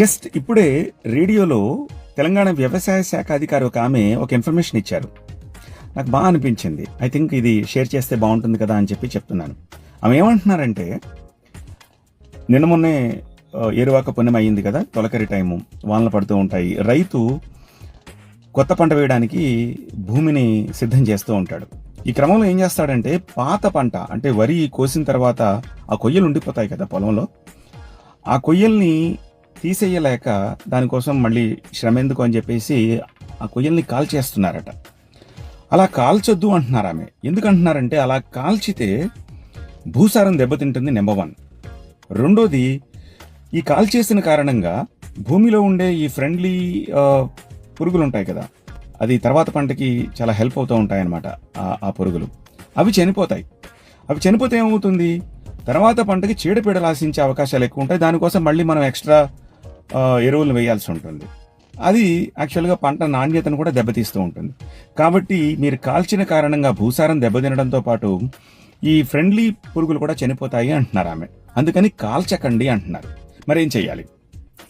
Just ఇప్పుడే రేడియోలో తెలంగాణ వ్యవసాయ శాఖ అధికారి ఒక ఆమె ఒక ఇన్ఫర్మేషన్ ఇచ్చారు. నాకు బాగా అనిపించింది. ఐ థింక్ ఇది షేర్ చేస్తే బాగుంటుంది కదా అని చెప్పి చెప్తున్నాను. ఆమె ఏమంటున్నారంటే నిన్న మొన్నే ఏరువాక పుణ్యం అయ్యింది కదా తొలకరి టైము వానలు పడుతూ ఉంటాయి. రైతు కొత్త పంట వేయడానికి భూమిని సిద్ధం చేస్తూ ఉంటాడు. ఈ క్రమంలో ఏం చేస్తాడంటే పాత పంట అంటే వరి కోసిన తర్వాత ఆ కొయ్యలు ఉండిపోతాయి కదా పొలంలో. ఆ కొయ్యల్ని తీసేయలేక దానికోసం మళ్ళీ శ్రమ ఎందుకు అని చెప్పేసి ఆ కొయ్యల్ని కాల్చేస్తున్నారట. అలా కాల్చొద్దు అంటున్నారు ఆమె. ఎందుకంటున్నారంటే అలా కాల్చితే భూసారం దెబ్బతింటుంది నెంబర్ వన్. రెండోది ఈ కాల్చేసిన కారణంగా భూమిలో ఉండే ఈ ఫ్రెండ్లీ పురుగులు ఉంటాయి కదా అది తర్వాత పంటకి చాలా హెల్ప్ అవుతూ ఉంటాయి అన్నమాట ఆ- పురుగులు. అవి చనిపోతాయి. అవి చనిపోతే ఏమవుతుంది? తర్వాత పంటకి చీడపీడలు ఆశించే అవకాశాలు ఎక్కువ ఉంటాయి. దానికోసం మళ్ళీ మనం ఎక్స్ట్రా ఎరువులు వేయాల్సి ఉంటుంది. అది యాక్చువల్గా పంట నాణ్యతను కూడా దెబ్బతీస్తూ ఉంటుంది. కాబట్టి మీరు కాల్చిన కారణంగా భూసారం దెబ్బతినడంతో పాటు ఈ ఫ్రెండ్లీ పురుగులు కూడా చనిపోతాయి అంటున్నారు ఆమె. అందుకని కాల్చకండి అంటున్నారు. మరేం చేయాలి?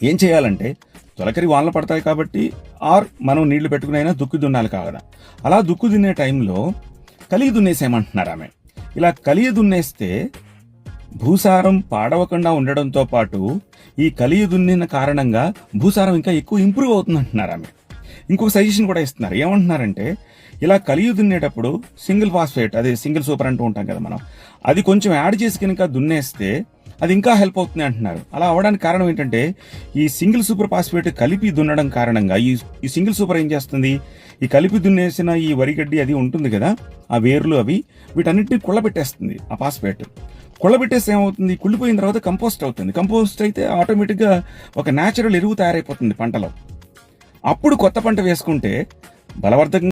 ఏం చేయాలంటే తొలకరి వానలు పడతాయి కాబట్టి ఆర్ మనం నీళ్ళు పెట్టుకునైనా దుక్కు దున్నాలి కాగదా. అలా దుక్కు దున్నే టైంలో కలిగి దున్నేసేయమంటున్నారు ఆమె. ఇలా కలిగి దున్నేస్తే భూసారం పాడవకుండా ఉండడంతో పాటు ఈ కలిగి దున్నిన కారణంగా భూసారం ఇంకా ఎక్కువ ఇంప్రూవ్ అవుతుంది అంటున్నారు ఆమె. ఇంకొక సజెషన్ కూడా ఇస్తున్నారు. ఏమంటున్నారంటే ఇలా కలిగి దున్నేటప్పుడు సింగిల్ ఫాస్ఫేట్ అదే సింగిల్ సూపర్ అంటూ ఉంటాం కదా మనం అది కొంచెం యాడ్ చేసి కనుక దున్నేస్తే అది ఇంకా హెల్ప్ అవుతుంది అంటున్నారు. అలా అవడానికి కారణం ఏంటంటే ఈ సింగిల్ సూపర్ ఫాస్ఫేట్ కలిపి దున్నడం కారణంగా ఈ ఈ సింగిల్ సూపర్ ఏం చేస్తుంది? ఈ కలిపి దున్నేసిన ఈ వరిగడ్డి అది ఉంటుంది కదా ఆ వేర్లు అవి వీటన్నిటిని కుళ్ళబెట్టేస్తుంది ఆ ఫాస్ఫేట్ కుళ్ళబెట్టేస్తే ఏమవుతుంది కుళ్ళిపోయిన తర్వాత కంపోస్ట్ అవుతుంది. కంపోస్ట్ అయితే ఆటోమేటిక్గా ఒక న్యాచురల్ ఎరువు తయారైపోతుంది పంటలో. అప్పుడు కొత్త పంట వేసుకుంటే బలవర్ధకం